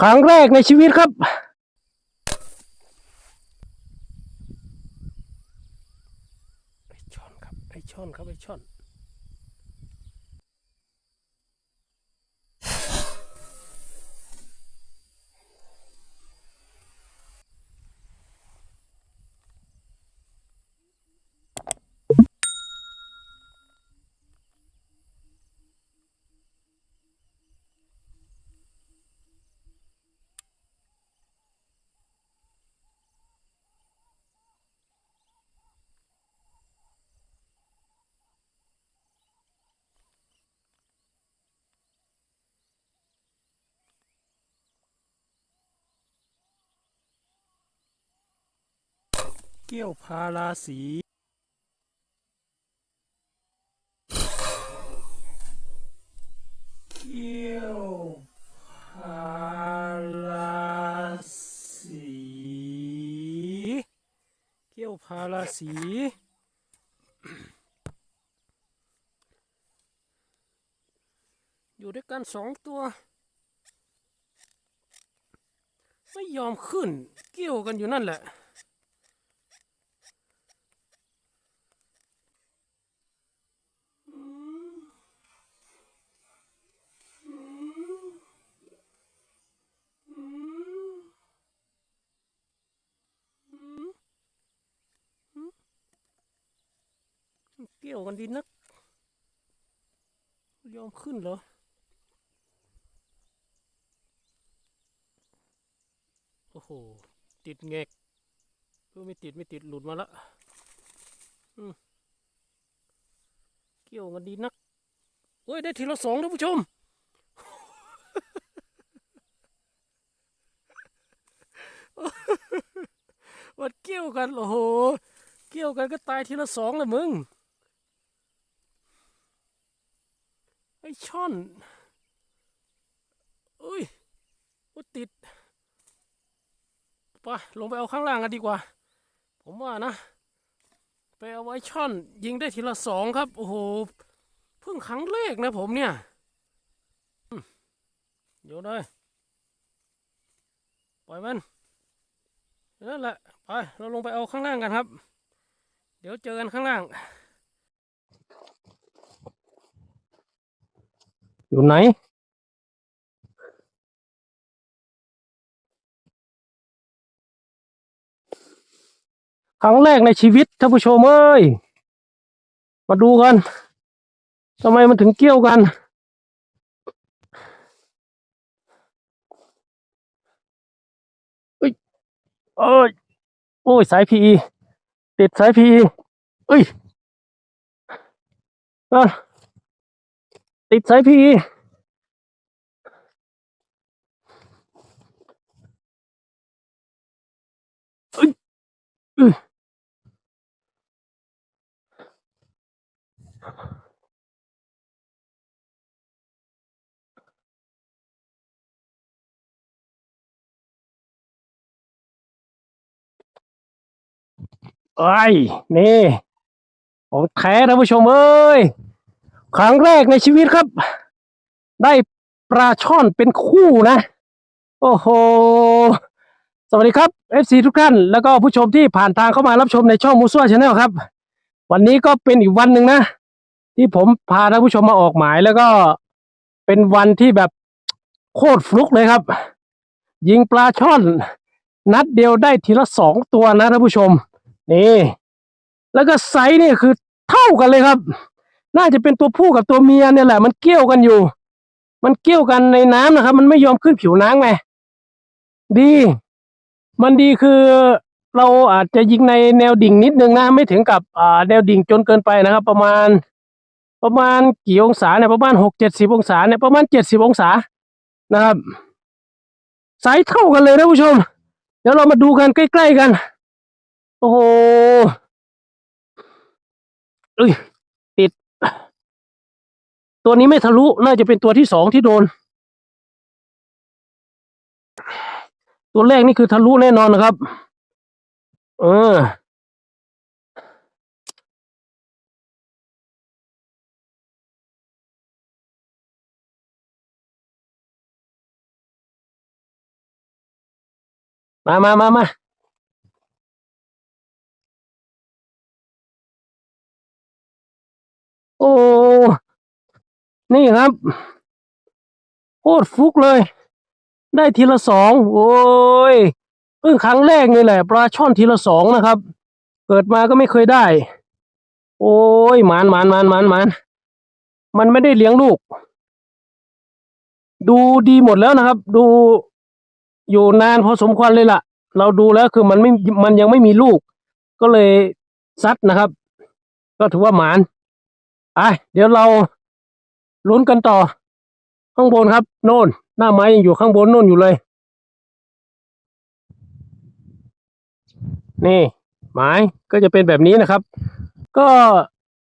ครั้งแรกในชีวิตครับไอช่อนครับไอช่อนครับไอช่อน เกี้ยวพาราสีเกี้ยวพาราสีเกี้ยวพาราสีอยู่ด้วยกันสองตัว ไม่ยอมขึ้น เกี่ยวกันอยู่นั่นแหละ เกี่ยวกันดีนัก ยอมขึ้นเหรอโอ้โห ติดเงกเออไม่ติดไม่ติดหลุดมาละอืมเกี่ยวกันดีนักเฮ้ย ได้ทีละสองท่านผู้ชม วัดเกี่ยวกันโอ้โห เกี่ยวกันก็ตายทีละสองเลยมึง อ้ช่อนอุ้ยว่าติดไปลงไปเอาข้างล่างกันดีกว่า ผมว่านะ ไปเอาไว้ช่อน ยิงได้ทีละสองครับ โอ้โห เพิ่งครั้งแรกนะผมเนี่ยอืมโยนเลยปล่อยมันนั่นแหละ ไป เราลงไปเอาข้างล่างกันครับ เดี๋ยวเจอกันข้างล่าง อยู่ไหน ครั้งแรกในชีวิตท่านผู้ชมเอ้ย มาดูกันทำไมมันถึงเกี่ยวกัน เอ้ยเอ้ย โอ้ย สายพีติดสายพีเอ้ยอะ ติดสายพีไอ้นี่ของแท้ท่านผู้ชมเอ้ย ครั้งแรกในชีวิตครับ ได้ปลาช่อนเป็นคู่นะ โอ้โห สวัสดีครับ FC ทุกท่าน แล้วก็ผู้ชมที่ผ่านทางเข้ามารับชมในช่องมูซัวชาแนลครับ วันนี้ก็เป็นอีกวันหนึ่งนะ ที่ผมพาท่านผู้ชมมาออกหมายแล้วก็เป็นวันที่แบบโคตรฟลุกเลยครับ ยิงปลาช่อน นัดเดียวได้ทีละสองตัวนะท่านผู้ชม นี่ แล้วก็ไซส์นี่คือเท่ากันเลยครับ น่าจะเป็นตัวผู้กับตัวเมียเนี่ยแหละ มันเกี่ยวกันอยู่ มันเกี่ยวกันในน้ำนะครับ มันไม่ยอมขึ้นผิวน้ำไงดี มันดีคือเราอาจจะยิงในแนวดิ่งนิดนึงนะ ไม่ถึงกับอ่าแนวดิ่งจนเกินไปนะครับ ประมาณ ประมาณกี่องศาเนี่ยประมาณหกเจ็ดสิบองศาเนี่ยประมาณเจ็ดสิบองศานะครับไซส์เท่ากันเลยนะผู้ชม เดี๋ยวเรามาดูกันใกล้ ๆกัน โอ้โหเอ้ย ตัวนี้ไม่ทะลุน่าจะเป็นตัวที่สองที่โดน ตัวแรกนี่คือทะลุแน่นอนนะครับ เออ มามามามา นี่ครับโคตรฟุกเลย ได้ทีละสองโอ้ยเพิ่งครั้งแรกนี่แหละปลาช่อนทีละสองนะครับ เกิดมาก็ไม่เคยได้ โอ้ยหมานหมานหมานหมานหมานมันไม่ได้เลี้ยงลูก ดูดีหมดแล้วนะครับ ดูอยู่นานพอสมควรเลยล่ะ เราดูแล้วคือมันไม่มันยังไม่มีลูก ก็เลยซัดนะครับ ก็ถือว่าหมานอะเดี๋ยวเรา ลุ้นกันต่อ ข้างบนครับ โน่น หน้าไม้ยังอยู่ข้างบนโน่นอยู่เลย นี่หมายก็จะเป็นแบบนี้นะครับ ก็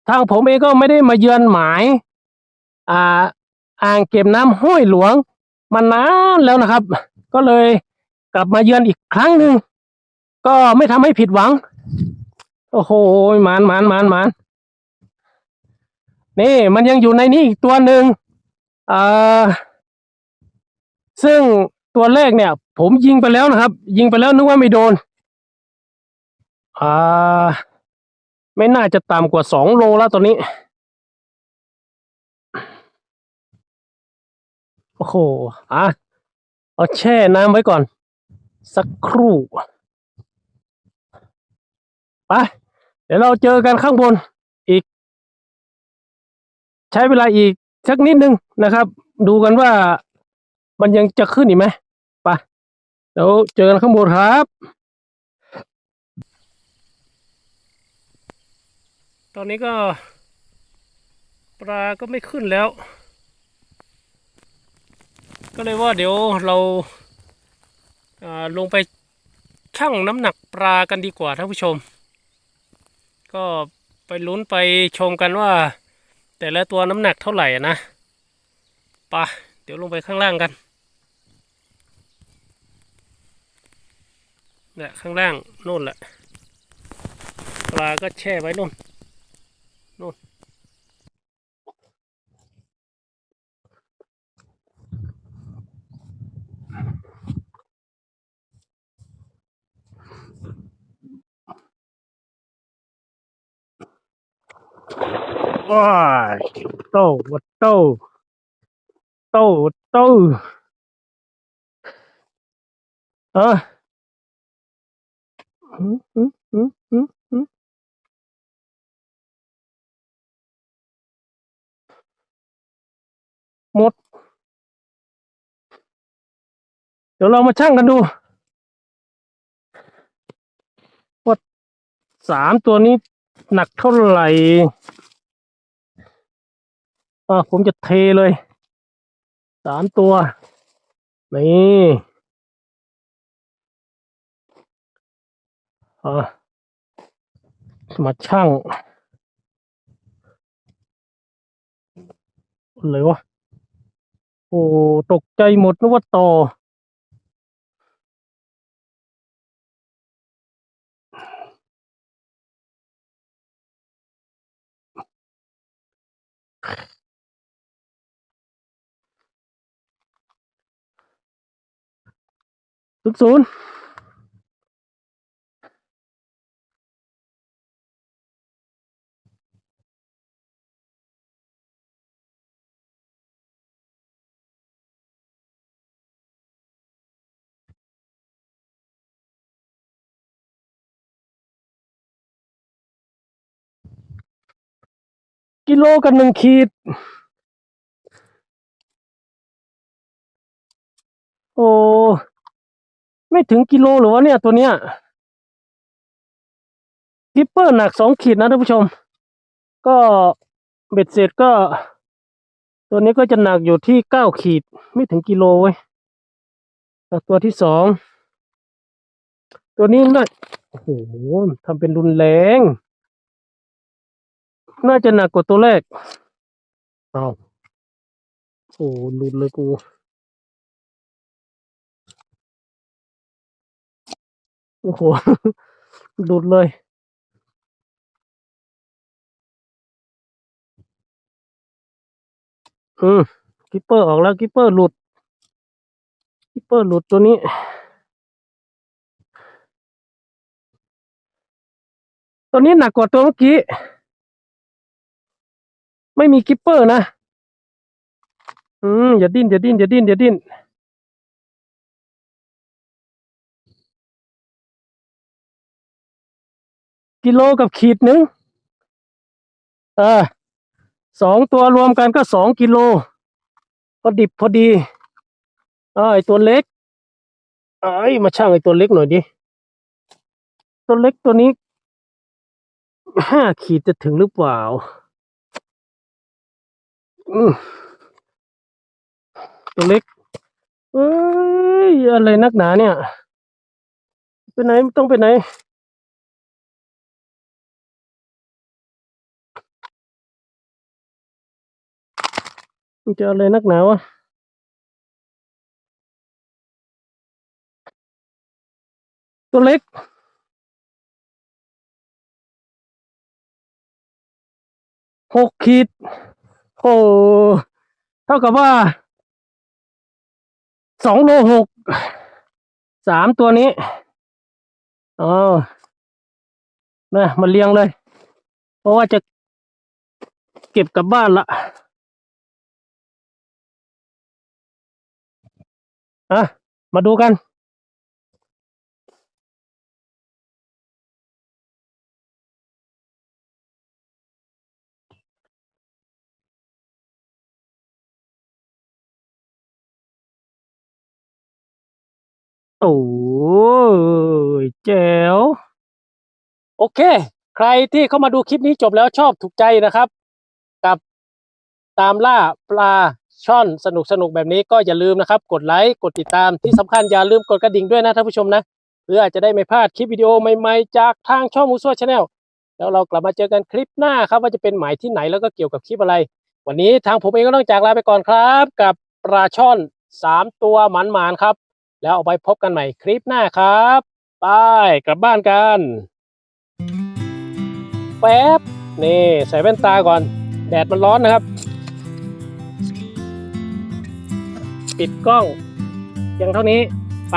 ทางผมเองก็ไม่ได้มาเยือนหมายอ่าอ่างเก็บน้ำห้วยหลวงมานานแล้วนะครับ ก็เลยกลับมาเยือนอีกครั้งหนึ่งก็ไม่ทำให้ผิดหวัง โอ้โห มานมานมานมาน นี่มันยังอยู่ในนี้อีกตัวหนึ่งอ่าซึ่งตัวแรกเนี่ย ผมยิงไปแล้วนะครับ ยิงไปแล้วนึกว่าไม่โดนอ่าไม่น่าจะต่ำกว่าสองโลแล้วตอนนี้ โอ้โหอะเอาแช่น้ำไว้ก่อน สักครู่ไปเดี๋ยวเราเจอกันข้างบนอีก ใช้เวลาอีกสักนิดนึงนะครับ ดูกันว่ามันยังจะขึ้นอีกไหมไปเดี๋ยวเจอกันข้างบนครับ ตอนนี้ก็ ปลาก็ไม่ขึ้นแล้ว ก็เลยว่าเดี๋ยวเราาลงไปชั่งน้ำหนักปลากันดีกว่าท่านผู้ชม ก็ไปลุ้นไปชมกันว่า แต่ละตัวน้ำหนักเท่าไหร่นะปะเดี๋ยวลงไปข้างล่างกันเนี่ยข้างล่างนู่นแหละ ปลาก็แช่ไว้นู่นนู่น ว้ายโตวัดโตโตโตเอออืมอืมอืมอืมอืมหมด เดี๋ยวเรามาชั่งกันดูว่าสามตัวนี้หนักเท่าไหร่่าผมจะเทเลยสามตัว นี่อมาช่างเลยวะโอ้ ตกใจหมดนึกว่าต่อ ศูนย์ศูนย์กิโลกันหนึ่งขีด โอ้ ไม่ถึงกิโลหรือวะเนี่ยตัวเนี้ยทิปเปอร์หนักสองขีดนะท่านผู้ชม ก็เบ็ดเสร็จก็ ตัวนี้ก็จะหนักอยู่ที่เก้าขีด ไม่ถึงกิโลเว้ยแล้วตัวที่สองตัวนี้น่าโอ้โหทำเป็นรุนแรง น่าจะหนักกว่าตัวแรกเอาโอ้หลุดเลยกู โอ้โหดุดเลยอืมกิปเปอร์ออกแล้วกิปเปอร์หลุดกิปเปอร์หลุดตัวนี้ ตัวนี้หนักกว่าตัวเมื่อกี้ ไม่มีกิปเปอร์นะ อืมอย่าดิ้นอย่าดิ้นอย่าดิ้นอย่าดิ้น กิโลกับขีดหนึ่งเออสองตัวรวมกันก็สองกิโลก็ดิบพอดีเออไอตัวเล็กเอ้ยมาช่างไอตัวเล็กหน่อยดิตัวเล็กตัวนี้ห้าขีดจะถึงหรือเปล่าตัวเล็กเอ้ยอะไรนักหนาเนี่ย ไปไหนต้องไปไหน มันจะอะไรนักหนาวะตัวเล็ก หกขีด โอ้เท่ากับว่าสองโลหก สามตัวนี้อ๋อนะมาเรียงเลย เพราะว่าจะเก็บกลับบ้านละ อะมาดูกันโอ้ยแจ๋วโอเค ใครที่เข้ามาดูคลิปนี้จบแล้วชอบถูกใจนะครับ กับตามล่าปลา ช่อนสนุกสนุกแบบนี้ก็อย่าลืมนะครับ กดไลค์กดติดตามที่สำคัญอย่าลืมกดกระดิ่งด้วยนะท่านผู้ชมนะเพื่อจะได้ไม่พลาดคลิปวิดีโอใหม่ๆจากทางช่องมูซัวชาแนลแล้วเรากลับมาเจอกันคลิปหน้าครับว่าจะเป็นหมายที่ไหนแล้วก็เกี่ยวกับคลิปอะไร วันนี้ทางผมเองก็ต้องจากลาไปก่อนครับ กับปลาช่อนสามตัวหมันๆครับ แล้วเอาไปพบกันใหม่คลิปหน้าครับไปกลับบ้านกันแป๊บนี่ใส่แว่นตาก่อน แดดมันร้อนนะครับ ปิดกล้องเพียงเท่านี้ไป